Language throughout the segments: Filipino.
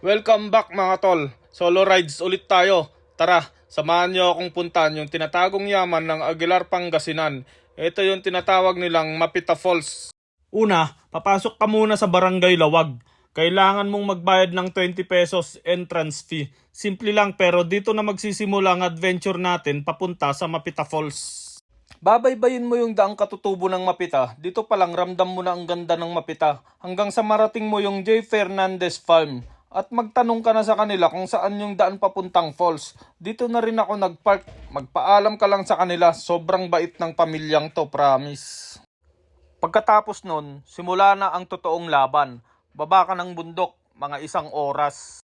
Welcome back mga tol. Solo rides ulit tayo. Tara, samahan niyo akong puntahan yung tinatagong yaman ng Aguilar Pangasinan. Ito yung tinatawag nilang Mapita Falls. Una, papasok ka muna sa Barangay Lawag. Kailangan mong magbayad ng 20 pesos entrance fee. Simple lang pero dito na magsisimula ang adventure natin papunta sa Mapita Falls. Babaybayin mo yung daang katutubo ng Mapita. Dito pa lang ramdam mo na ang ganda ng Mapita. Hanggang sa marating mo yung J. Fernandez Farm. At magtanong ka na sa kanila kung saan yung daan papuntang falls. Dito na rin ako nagpark. Magpaalam ka lang sa kanila. Sobrang bait ng pamilyang to, promise. Pagkatapos nun, simula na ang totoong laban. Baba ka ng bundok, mga isang oras.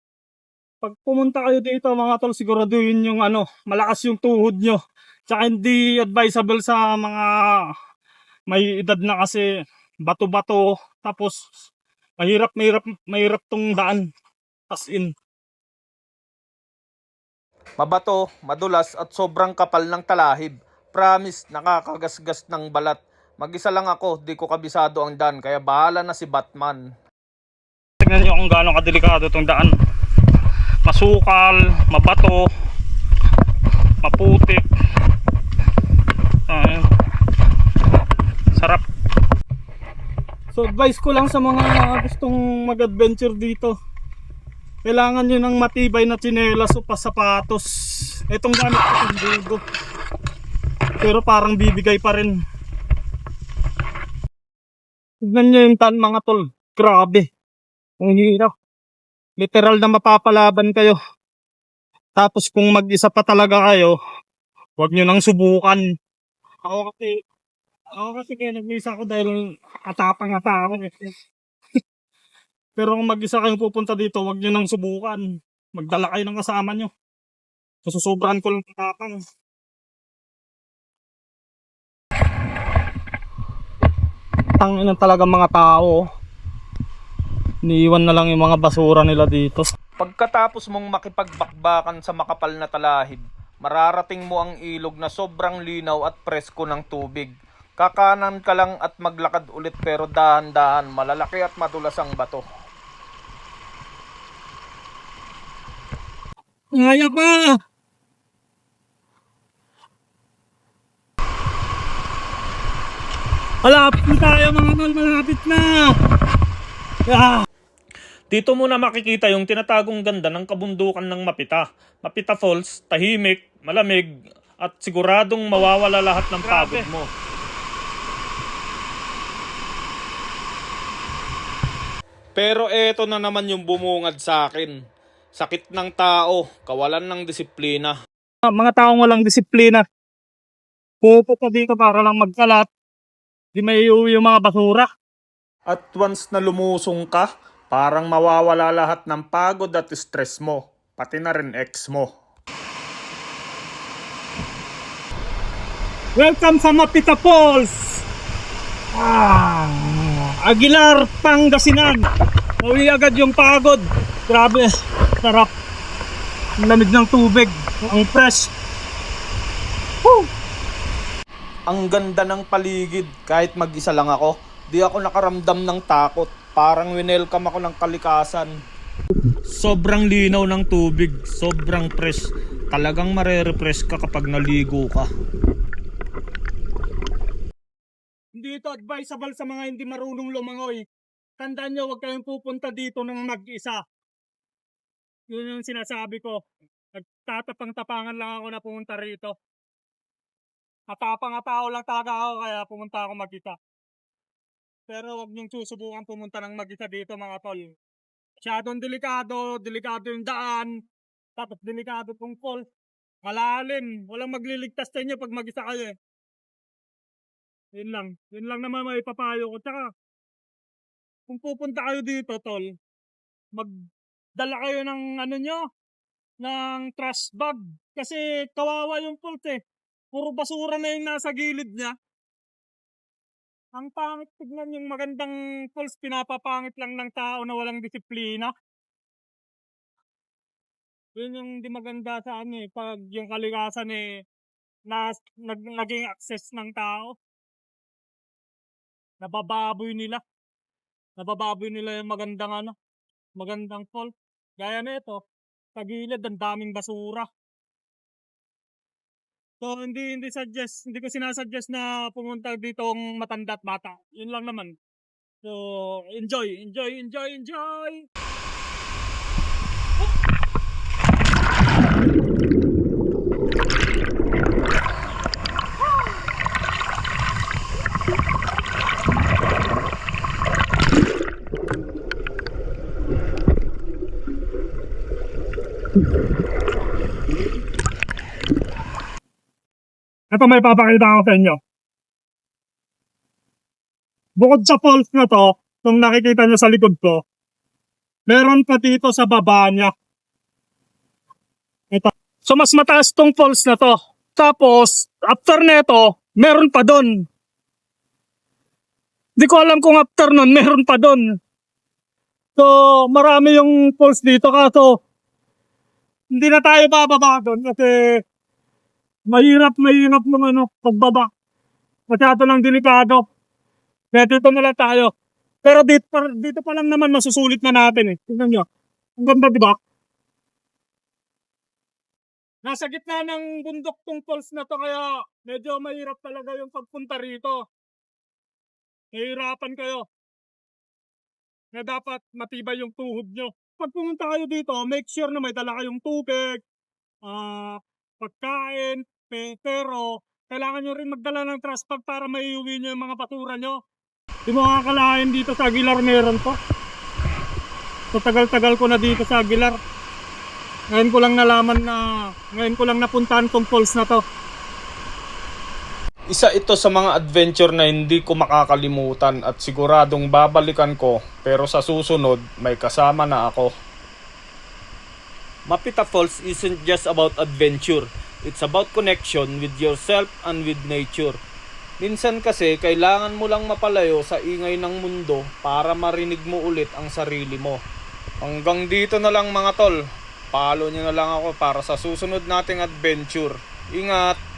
pag pumunta kayo dito mga tol, siguraduhin yung ano, malakas yung tuhod nyo. Tsaka hindi advisable sa mga may edad na kasi bato-bato. Tapos mahirap, mahirap, mahirap tong daan. As in. Mabato, madulas at sobrang kapal ng talahib. Promise, nakakagasgas ng balat. Mag-isa lang ako, di ko kabisado ang daan, kaya bahala na si Batman. Tingnan nyo kung gaano kadelikado tong daan. Masukal, mabato, maputik. Ayun. Sarap. So advice ko lang sa mga gustong mag-adventure dito. Kailangan nyo ng matibay na tsinelas o pasapatos. Itong gamit ko itong dugo. Pero parang bibigay pa rin. Tignan nyo yung tan mga tol. Grabe. Ang hirap. Literal na mapapalaban kayo. Tapos kung mag-isa pa talaga kayo, huwag nyo nang subukan. Ako kasi, ako kasi kaya nag-isa ako dahil atapang ata ako. eh. Pero kung mag-isa kayong pupunta dito, huwag nyo nang subukan. Magdala kayo ng kasama nyo. Sususobran ko lang tatapang. Tangin na talaga mga tao. Iniiwan na lang yung mga basura nila dito. Pagkatapos mong makipagbakbakan sa makapal na talahib, mararating mo ang ilog na sobrang linaw at presko ng tubig. Kakanan ka lang at maglakad ulit pero dahan-dahan, malalaki at madulas ang bato. Ngaya pa! Malapit na tayo mga tol, malapit na! Ah, Dito mo na makikita yung tinatagong ganda ng kabundukan ng Mapita. Mapita Falls, tahimik, malamig, at siguradong mawawala lahat ng pagod mo. Pero eto na naman yung bumungad sa akin. Sakit ng tao, kawalan ng disiplina. mga taong walang disiplina. Pupunta dito para lang magkalat. Di may iuwi yung mga basura. At once na lumusong ka, parang mawawala lahat ng pagod at stress mo, pati na rin ex mo. Welcome sa Mapita Falls! Ah, Aguilar, Pangasinan. Uwi agad yung pagod. Grabe, sarap. Ang lamig ng tubig. Ang fresh. Woo! Ang ganda ng paligid, kahit mag-isa lang ako, di ako nakaramdam ng takot. Parang winelcome ako ng kalikasan. Sobrang linaw ng tubig, sobrang fresh. Talagang marerefresh ka kapag naligo ka. Hindi ito advisable sa mga hindi marunong lumangoy. Tandaan nyo, huwag kayong pupunta dito ng mag-isa. Yun yung sinasabi ko. Nagtatapang-tapangan lang ako na pumunta rito. Matapang na tao lang talaga ako kaya pumunta ako mag-isa. Pero huwag niyong susubukan pumunta ng mag-isa dito mga tol. Masyadong delikado, delikado yung daan, tapos delikado tong fall. Malalim, walang magliligtas sa inyo pag mag-isa kayo eh. Yun lang. Yun lang naman may papayo ko. Tsaka, kung pupunta kayo dito, tol, magdala kayo ng ano nyo, ng trash bag. Kasi kawawa yung pulse eh. Puro basura na yung nasa gilid niya. Ang pangit tignan yung magandang pulse, pinapapangit lang ng tao na walang disiplina. Yun yung di maganda sa ano eh, pag yung kalikasan eh, na, nag, naging access ng tao nabababoy nila. Nabababoy nila yung magandang ano, magandang fall. Gaya nito, sa gilid, ang daming basura. So, hindi, hindi suggest, hindi ko sinasuggest na pumunta dito ang matanda at bata. Yun lang naman. So, enjoy, enjoy, enjoy, enjoy! Ito may papakita ko sa inyo. Bukod sa falls na to, kung nakikita nyo sa likod ko, meron pa dito sa baba niya. Ito. So mas mataas tong falls na to. Tapos, after neto, meron pa doon. Di ko alam kung after nun, meron pa doon. So, marami yung falls dito kaso hindi na tayo bababa doon kasi mahirap, mahirap ng ano, pagbaba. Masyado lang delikado. Kaya dito na lang tayo. Pero dito, dito pa lang naman masusulit na natin eh. Tingnan nyo. Ang ganda, di? Nasa gitna ng bundok tong falls na to kaya medyo mahirap talaga yung pagpunta rito. Nahihirapan kayo. Na dapat matibay yung tuhod nyo. Pag pumunta kayo dito, make sure na may dala kayong tubig, ah, pagkain, pe- pero kailangan nyo rin magdala ng trash bag para maiuwi nyo yung mga basura nyo. Di mo kakalain dito sa Aguilar meron to. So tagal-tagal ko na dito sa Aguilar. Ngayon ko lang nalaman na, ngayon ko lang napuntahan tong falls na to. Isa ito sa mga adventure na hindi ko makakalimutan at siguradong babalikan ko pero sa susunod may kasama na ako. Mapita Falls isn't just about adventure. It's about connection with yourself and with nature. Minsan kasi kailangan mo lang mapalayo sa ingay ng mundo para marinig mo ulit ang sarili mo. Hanggang dito na lang mga tol. Follow nyo na lang ako para sa susunod nating adventure. Ingat!